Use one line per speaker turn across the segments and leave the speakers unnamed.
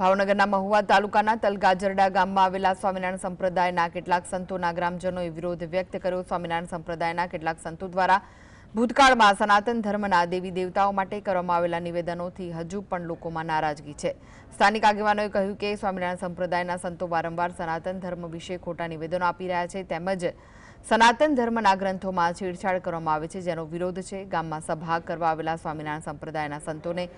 ભાવનગરના મહુવા તાલુકાના તલગાજરડા ગામમાં આવેલા સ્વામિનારાયણ સંપ્રદાયના કેટલાક સંતોના ગ્રામજનોએ વિરોધ વ્યક્ત કર્યો. સ્વામિનારાયણ સંપ્રદાયના કેટલાક સંતો દ્વારા ભૂતકાળમાં સનાતન ધર્મના દેવી દેવતાઓ માટે કરવામાં આવેલા નિવેદનોથી હજુ પણ લોકોમાં નારાજગી છે. સ્થાનિક આગેવાનોએ કહ્યું કે સ્વામિનારાયણ સંપ્રદાયના સંતો વારંવાર સનાતન ધર્મ વિશે ખોટા નિવેદનો આપી રહ્યા છે, તેમજ સનાતન ધર્મના ગ્રંથોમાં છેડછાડ કરવામાં આવે છે, જેનો વિરોધ છે. ગામમાં સભા કરવા આવેલા સ્વામિનારાયણ સંપ્રદાયના સંતોને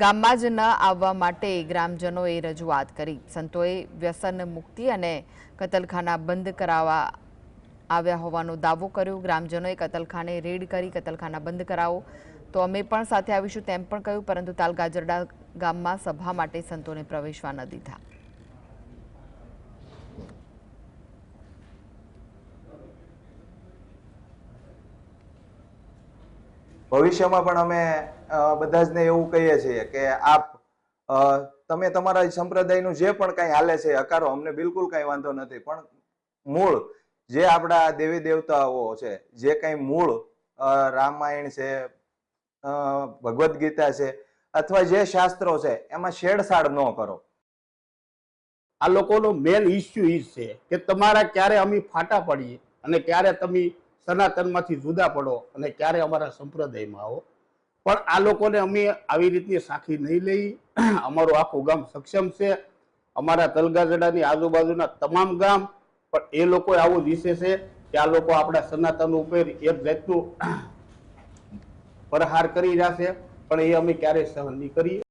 ગામમાં જ ન આવવા માટે ગ્રામજનોએ રજૂઆત કરી. સંતોએ વ્યસન મુક્તિ અને કતલખાના બંધ કરાવવા આવ્યા હોવાનો દાવો કર્યો. ગ્રામજનોએ કતલખાને રેડ કરી કતલખાના બંધ કરાવો. તો અમે પણ સાથે આવીશું તેમ પણ કહ્યું, પરંતુ તાલગાજરડા ગામમાં સભા માટે સંતોને પ્રવેશવા ન દીધા.
ભવિષ્યમાં પણ અમે બધા જને એવું કહીએ છીએ કે આપ તમે તમારા સંપ્રદાયનું જે પણ કંઈ હાલે છે હકારો, અમને બિલકુલ કંઈ વાંધો નથી. પણ મૂળ, જે આપણા દેવી દેવતાઓ છે, જે કંઈ મૂળ રામાયણ છે ભગવદ્ ગીતા છે, અથવા જે શાસ્ત્રો છે, એમાં છેડછાડ ન કરો.
આ લોકોનો મેન ઇસ્યુ ઈ છે કે તમારા ક્યારે અમે ફાટા પડીએ અને ક્યારે તમે સનાતનમાંથી જુદા પડો અને ક્યારે અમારા સંપ્રદાયમાં આવો. પણ આ લોકોને અમે આવી રીતની સાખી નહીં લઈ. અમારું આખું ગામ સક્ષમ છે. અમારા તલગાજડાની આજુબાજુના તમામ ગામ, પણ એ લોકો આવું દિશે છે કે આ લોકો આપણા સનાતન ઉપર એક જાતનું પ્રહાર કરી રહ્યા છે, પણ એ અમે ક્યારેય સહન નહીં કરીએ.